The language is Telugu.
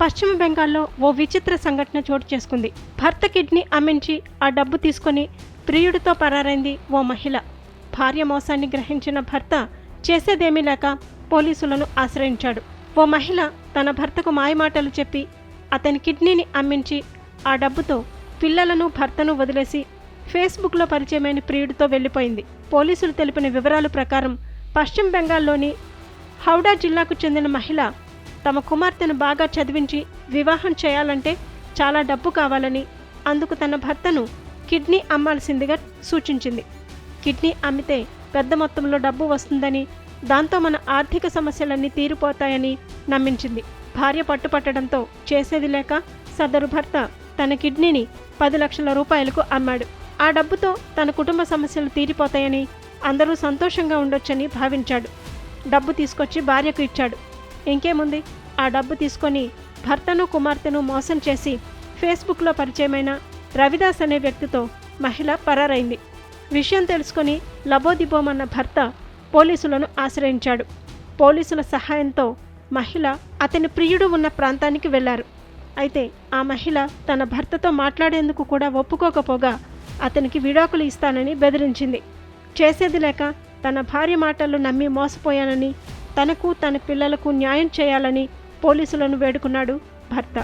పశ్చిమ బెంగాల్లో ఓ విచిత్ర సంఘటన చోటు చేసుకుంది. భర్త కిడ్నీ అమ్మించి ఆ డబ్బు తీసుకొని ప్రియుడితో పరారైంది ఓ మహిళ. భార్య మోసాన్ని గ్రహించిన భర్త చేసేదేమీ లేక పోలీసులను ఆశ్రయించాడు. ఓ మహిళ తన భర్తకు మాయమాటలు చెప్పి అతని కిడ్నీని అమ్మించి ఆ డబ్బుతో పిల్లలను భర్తను వదిలేసి ఫేస్బుక్లో పరిచయమైన ప్రియుడితో వెళ్ళిపోయింది. పోలీసులు తెలిపిన వివరాల ప్రకారం పశ్చిమ బెంగాల్లోని హౌడా జిల్లాకు చెందిన మహిళ తమ కుమార్తెను బాగా చదివించి వివాహం చేయాలంటే చాలా డబ్బు కావాలని అందుకు తన భర్తను కిడ్నీ అమ్మాల్సిందిగా సూచించింది. కిడ్నీ అమ్మితే పెద్ద మొత్తంలో డబ్బు వస్తుందని దాంతో మన ఆర్థిక సమస్యలన్నీ తీరిపోతాయని నమ్మించింది. భార్య పట్టుపట్టడంతో చేసేది లేక సదరు భర్త తన కిడ్నీని పది లక్షల రూపాయలకు అమ్మాడు. ఆ డబ్బుతో తన కుటుంబ సమస్యలు తీరిపోతాయని అందరూ సంతోషంగా ఉండొచ్చని భావించాడు. డబ్బు తీసుకొచ్చి భార్యకు ఇచ్చాడు. ఇంకేముంది? ఆ డబ్బు తీసుకొని భర్తను కుమార్తెను మోసం చేసి ఫేస్బుక్లో పరిచయమైన రవిదాస్ అనే వ్యక్తితో మహిళ పరారైంది. విషయం తెలుసుకొని లబోదిబోమన్న భర్త పోలీసులను ఆశ్రయించాడు. పోలీసుల సహాయంతో మహిళ అతని ప్రియుడు ఉన్న ప్రాంతానికి వెళ్ళారు. అయితే ఆ మహిళ తన భర్తతో మాట్లాడేందుకు కూడా ఒప్పుకోకపోగా అతనికి విడాకులు ఇస్తానని బెదిరించింది. చేసేది లేక తన భార్య మాటలు నమ్మి మోసపోయానని తనకు తన పిల్లలకు న్యాయం చేయాలని పోలీసులను వేడుకున్నాడు భర్త.